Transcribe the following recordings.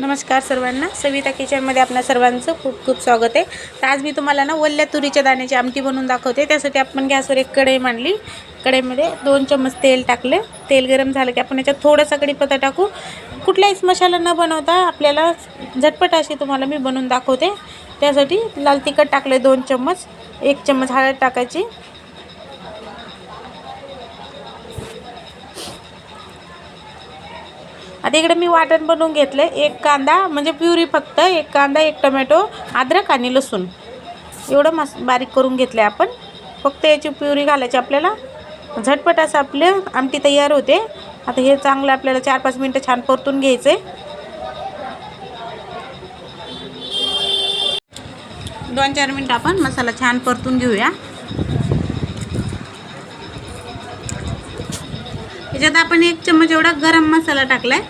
नमस्कार सर्वांना. सविता किचनमध्ये आपल्या सर्वांचं खूप खूप स्वागत आहे. तर आज मी तुम्हाला ना वल्ल्या तुरीच्या दाण्याची आमटी बनवून दाखवते. त्यासाठी आपण गॅसवर एक कढई मांडली. कढईमध्ये दोन चम्मच तेल टाकले. तेल गरम झालं की आपण याच्यात थोडासा कढीपत्ता टाकू. कुठलाहीच मसाला न बनवता आपल्याला झटपट अशी तुम्हाला मी बनवून दाखवते. त्यासाठी लाल तिखट टाकले दोन चम्मच. एक चम्मच हळद टाकायची. आता इकडे मी वाटण बनवून घेतलं एक कांदा म्हणजे प्युरी फक्त एक कांदा एक टमॅटो अद्रक आणि लसूण. एवढं मस बारीक करून घेतलं आहे आपण. फक्त याची प्युरी घालायची आपल्याला. झटपट असं आपलं आमटी तयार होते. आता हे चांगलं आपल्याला चार पाच मिनटं छान परतून घ्यायचं आहे दोन चार मिनटं आपण मसाला छान परतून घेऊया. याच्यात आपण एक चम्मच एवढा गरम मसाला टाकलाय.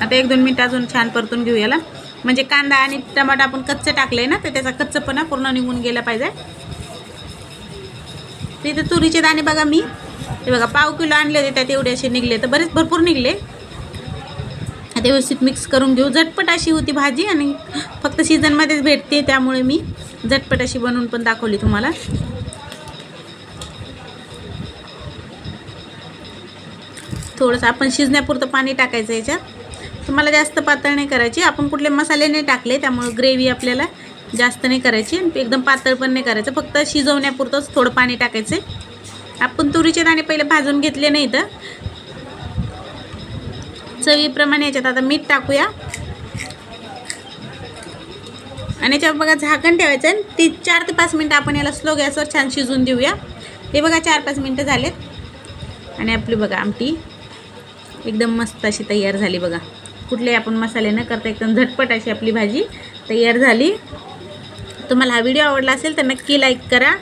आता एक दोन मिनिट अजून छान परतून घेऊ याला. म्हणजे कांदा आणि टमाटा आपण कच्चं टाकलंय ना तर त्याचा कच्चपणा पूर्ण निघून गेला पाहिजे. तिथे तुरीचे दाणे बघा मी. ते बघा पाव किलो आणले होते त्यात एवढे असे निघले. तर बरेच भरपूर निघले. आता व्यवस्थित मिक्स करून घेऊ. झटपट अशी होती भाजी आणि फक्त सीझनमध्येच भेटते त्यामुळे मी. झटपट अशी बनवून पण दाखवली तुम्हाला. थोडंसं आपण शिजण्यापुरतं पाणी टाकायचं याच्यात. तुम्हाला जास्त पातळ नाही करायची. आपण कुठले मसाले नाही टाकले त्यामुळे ग्रेव्ही आपल्याला जास्त नाही करायची आणि एकदम पातळ पण नाही करायचं. फक्त शिजवण्यापुरतंच थोडं पाणी टाकायचं आपण तुरीचे दाणे पहिले भाजून घेतले नाही तर चवीप्रमाणे याच्यात आता मीठ टाकूया. आणि याच्यावर बघा झाकण ठेवायचं आणि ती चार ते पाच मिनटं आपण याला स्लो गॅसवर छान शिजवून देऊया. हे बघा चार पाच मिनटं झालेत. आणि आपली बघा आमटी एकदम मस्त अशी तयार झाली बघा. कुठलेही आपण मसाले न करता एकदम झटपट अशी आपली भाजी तयार झाली. तुम्हाला हा व्हिडिओ आवडला असेल तर नक्की लाईक करा.